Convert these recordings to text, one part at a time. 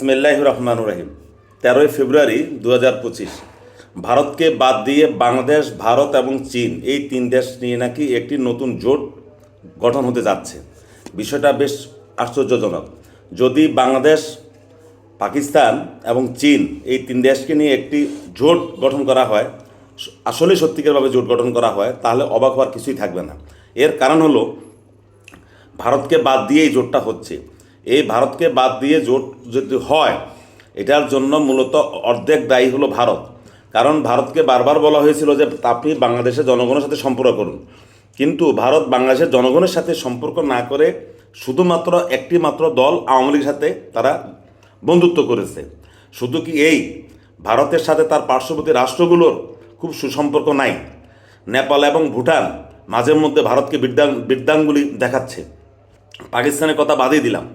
ইসমিল্লাহ রহমান রহিম। তেরোই ফেব্রুয়ারি দু হাজার পঁচিশ। ভারতকে বাদ দিয়ে বাংলাদেশ, ভারত এবং চীন এই তিন দেশ নিয়ে নাকি একটি নতুন জোট গঠন হতে যাচ্ছে। বিষয়টা বেশ আশ্চর্যজনক। যদি বাংলাদেশ, পাকিস্তান এবং চীন এই তিন দেশকে নিয়ে একটি জোট গঠন করা হয় আসলে সত্যিকারভাবে জোট গঠন করা হয়, তাহলে অবাক হওয়ার কিছুই থাকবে না। এর কারণ হলো, ভারতকে বাদ দিয়ে এই জোটটা হচ্ছে। এই ভারতকে বাদ দিয়ে জোট যদি হয়, এটার জন্য মূলত অর্ধেক দায়ী হলো ভারত। কারণ ভারতকে বারবার বলা হয়েছিল যে আপনি বাংলাদেশের জনগণের সাথে সম্পর্ক করুন। কিন্তু ভারত বাংলাদেশের জনগণের সাথে সম্পর্ক না করে শুধুমাত্র একটি মাত্র দল আওয়ামী লীগের সাথে তারা বন্ধুত্ব করেছে। শুধু কি এই? ভারতের সাথে তার পার্শ্ববর্তী রাষ্ট্রগুলোর খুব সুসম্পর্ক নাই। নেপাল এবং ভুটান মাঝে মধ্যে ভারতকে বিদ্যাং, বিদ্যাঙ্গুলি দেখাচ্ছে। পাকিস্তানের কথা বাদই দিলাম।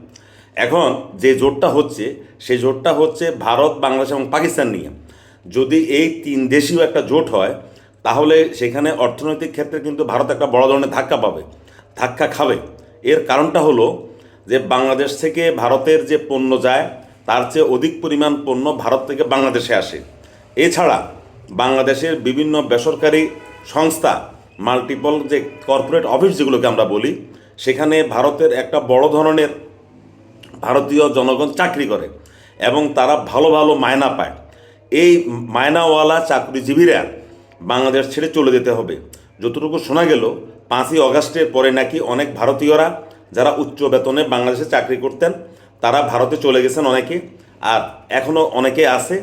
এখন যে জোটটা হচ্ছে, সেই জোটটা হচ্ছে ভারত, বাংলাদেশ এবং পাকিস্তান নিয়ে। যদি এই তিন দেশীয় একটা জোট হয়, তাহলে সেখানে অর্থনৈতিক ক্ষেত্রে কিন্তু ভারত একটা বড় ধরনের ধাক্কা পাবে, ধাক্কা খাবে। এর কারণটা হলো যে বাংলাদেশ থেকে ভারতের যে পণ্য যায়, তার চেয়ে অধিক পরিমাণ পণ্য ভারত থেকে বাংলাদেশে আসে। এছাড়া বাংলাদেশের বিভিন্ন বেসরকারি সংস্থা মাল্টিপল যে কর্পোরেট অফিস যেগুলোকে আমরা বলি, সেখানে ভারতের একটা বড় ধরনের ভারতীয় জনগণ চাকরি করে এবং তারা ভালো ভালো মায়না পায়। এই মায়নাওয়ালা চাকরিজীবীরা বাংলাদেশ ছেড়ে চলে যেতে হবে। যতটুকু শোনা গেল, পাঁচই অগাস্টের পরে নাকি অনেক ভারতীয়রা যারা উচ্চ বেতনে বাংলাদেশে চাকরি করতেন, তারা ভারতে চলে গেছেন অনেকে। আর এখনও অনেকে আছে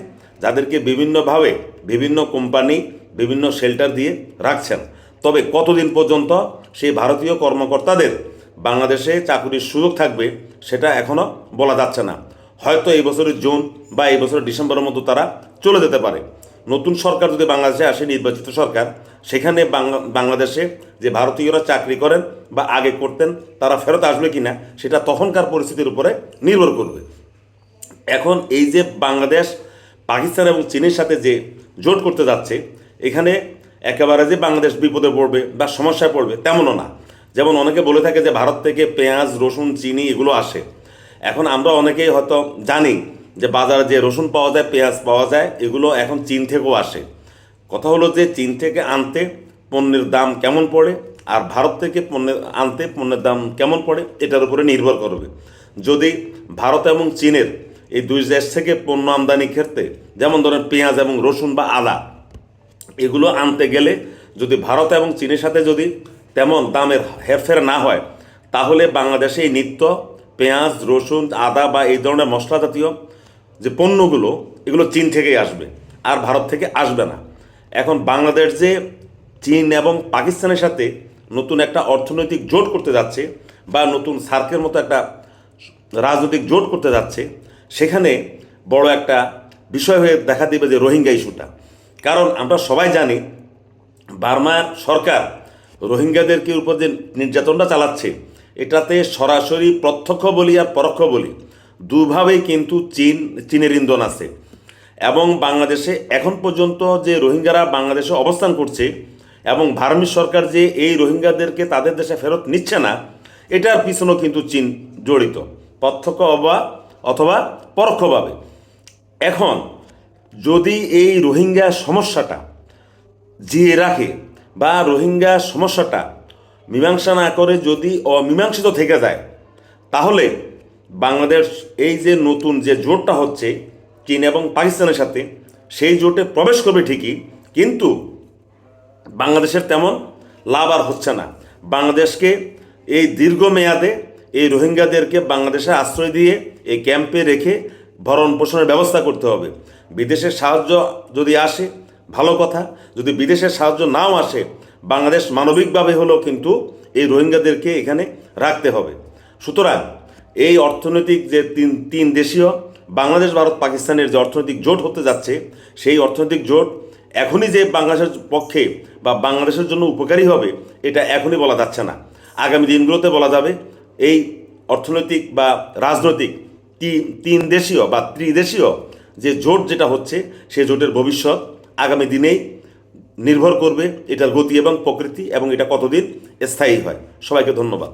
যাদেরকে বিভিন্নভাবে বিভিন্ন কোম্পানি, বিভিন্ন শেল্টার দিয়ে রাখছেন। তবে কতদিন পর্যন্ত সেই ভারতীয় কর্মকর্তাদের বাংলাদেশে চাকরির সুযোগ থাকবে, সেটা এখনও বলা যাচ্ছে না। হয়তো এই বছরের জুন বা এই বছরের ডিসেম্বরের মতো তারা চলে যেতে পারে। নতুন সরকার যদি বাংলাদেশে আসে, নির্বাচিত সরকার, সেখানে বাংলা, বাংলাদেশে যে ভারতীয়রা চাকরি করেন বা আগে করতেন, তারা ফেরত আসবে কি না সেটা তখনকার পরিস্থিতির উপরে নির্ভর করবে। এখন এই যে বাংলাদেশ, পাকিস্তান এবং চীনের সাথে যে জোট করতে যাচ্ছে, এখানে একেবারে যে বাংলাদেশ বিপদে পড়বে বা সমস্যায় পড়বে, তেমনও না। যেমন অনেকে বলে থাকে যে ভারত থেকে পেঁয়াজ, রসুন, চিনি এগুলো আসে। এখন আমরা অনেকেই হয়তো জানি যে বাজারে যে রসুন পাওয়া যায়, পেঁয়াজ পাওয়া যায়, এগুলো এখন চীন থেকেও আসে। কথা হলো যে চীন থেকে আনতে পণ্যের দাম কেমন পড়ে আর ভারত থেকে পণ্যের আনতে পণ্যের দাম কেমন পড়ে এটার উপরে নির্ভর করবে। যদি ভারত এবং চীনের এই দুই দেশ থেকে পণ্য আমদানি ক্ষেত্রে যেমন ধরেন পেঁয়াজ এবং রসুন বা আদা, এগুলো আনতে গেলে যদি ভারত এবং চীনের সাথে যদি তেমন দামের হেরফের না হয়, তাহলে বাংলাদেশে এই নিত্য, পেঁয়াজ, রসুন, আদা বা এই ধরনের মশলা জাতীয় যে পণ্যগুলো, এগুলো চীন থেকেই আসবে, আর ভারত থেকে আসবে না। এখন বাংলাদেশ যে চীন এবং পাকিস্তানের সাথে নতুন একটা অর্থনৈতিক জোট করতে যাচ্ছে বা নতুন সার্কের মতো একটা রাজনৈতিক জোট করতে যাচ্ছে, সেখানে বড় একটা বিষয় হয়ে দেখা দিবে যে রোহিঙ্গা ইস্যুটা। কারণ আমরা সবাই জানি, বার্মার সরকার রোহিঙ্গাদেরকে উপর যে নির্যাতনটা চালাচ্ছে, এটাতে সরাসরি প্রত্যক্ষ বলি আর পরোক্ষ বলি, দুভাবেই কিন্তু চীন, চীনের ইন্ধন আছে। এবং বাংলাদেশে এখন পর্যন্ত যে রোহিঙ্গারা বাংলাদেশে অবস্থান করছে এবং ভারমিস সরকার যে এই রোহিঙ্গাদেরকে তাদের দেশে ফেরত নিচ্ছে না, এটার পিছনেও কিন্তু চীন জড়িত, প্রত্যক্ষ অবা অথবা পরোক্ষভাবে। এখন যদি এই রোহিঙ্গা সমস্যাটা জিয়ে রাখে বা রোহিঙ্গা সমস্যাটা মীমাংসা না করে যদি অমীমাংসিত থেকে যায়, তাহলে বাংলাদেশ এই যে নতুন যে জোটটা হচ্ছে, চীন এবং পাকিস্তানের সাথে সেই জোটে প্রবেশ করবে ঠিকই, কিন্তু বাংলাদেশের তেমন লাভ আর হচ্ছে না। বাংলাদেশকে এই দীর্ঘমেয়াদে এই রোহিঙ্গাদেরকে বাংলাদেশে আশ্রয় দিয়ে এই ক্যাম্পে রেখে ভরণ পোষণের ব্যবস্থা করতে হবে। বিদেশের সাহায্য যদি আসে ভালো কথা, যদি বিদেশের সাহায্য নাও আসে, বাংলাদেশ মানবিকভাবে হলেও কিন্তু এই রোহিঙ্গাদেরকে এখানে রাখতে হবে। সুতরাং এই অর্থনৈতিক যে তিন তিন দেশীয়, বাংলাদেশ, ভারত, পাকিস্তানের যে অর্থনৈতিক জোট হতে যাচ্ছে, সেই অর্থনৈতিক জোট এখনই যে বাংলাদেশের পক্ষে বা বাংলাদেশের জন্য উপকারী হবে, এটা এখনই বলা যাচ্ছে না। আগামী দিনগুলোতে বলা যাবে এই অর্থনৈতিক বা রাজনৈতিক তিন তিন দেশীয় বা ত্রিদেশীয় যে জোট যেটা হচ্ছে সেই জোটের ভবিষ্যৎ আগামী দিনেই নির্ভর করবে এটার গতি এবং প্রকৃতি এবং এটা কতদিন স্থায়ী হয়। সবাইকে ধন্যবাদ।